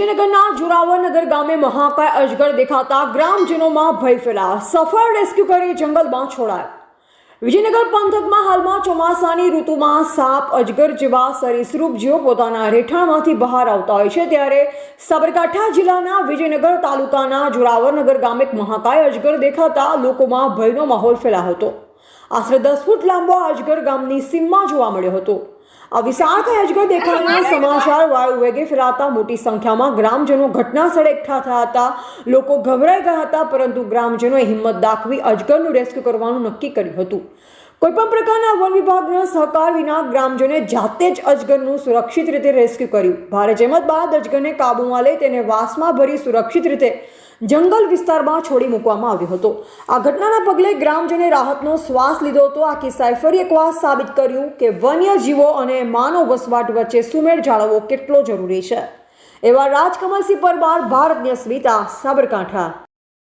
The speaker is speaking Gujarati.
વિજયનગરના જોરાવરનગર ગામે મહાકાય અજગર દેખાતા ગ્રામજનોમાં ભય ફેલાયા. સફળ રેસ્ક્યુ કરી જંગલમાં છોડાયો. વિજયનગર પંથકમાં હાલમાં ચોમાસાની ઋતુમાં સાપ, અજગર જેવા સરીસૃપ જીવો પોતાના રહેઠાણમાંથી બહાર આવતા હોય છે ત્યારે સાબરકાંઠા જિલ્લાના વિજયનગર તાલુકાના જોરાવરનગર ગામે મહાકાય અજગર દેખાતા લોકોમાં ભયનો માહોલ ફેલાયો હતો. આશરે દસ ફૂટ લાંબો અજગર ગામની સીમમાં જોવા મળ્યો હતો. આ વિશાળકાય અજગર દેખાવાના સમાચાર વાયુ વેગે ફેલાતા મોટી સંખ્યામાં ગ્રામજનો ઘટના સ્થળે એકઠા થયા હતા. લોકો ગભરાઈ ગયા હતા પરંતુ ગ્રામજનોએ હિંમત દાખવી અજગરનું રેસ્ક્યુ કરવાનું નક્કી કર્યું હતું. કોઈપણ પ્રકારના વન વિભાગના સહકાર વિના ગ્રામજોને જાતે જ અજગરનું સુરક્ષિત રીતે રેસ્ક્યુ કર્યું. ભારે જહેમત બાદ અજગરને કાબૂમાં લઈ તેને વાસમાં ભરી સુરક્ષિત રીતે જંગલ વિસ્તારમાં છોડી મૂકવામાં આવ્યો હતો. આ ઘટનાના પગલે ગ્રામજને રાહતનો શ્વાસ લીધો હતો. આ કિસ્સાએ ફરી એકવાર સાબિત કર્યું કે વન્ય જીવો અને માનવ વસવાટ વચ્ચે સુમેળ જાળવવો કેટલો જરૂરી છે. એવા રાજકમલસિંહ પરમાર ભારતની અસ્મિતા સાબરકાંઠા.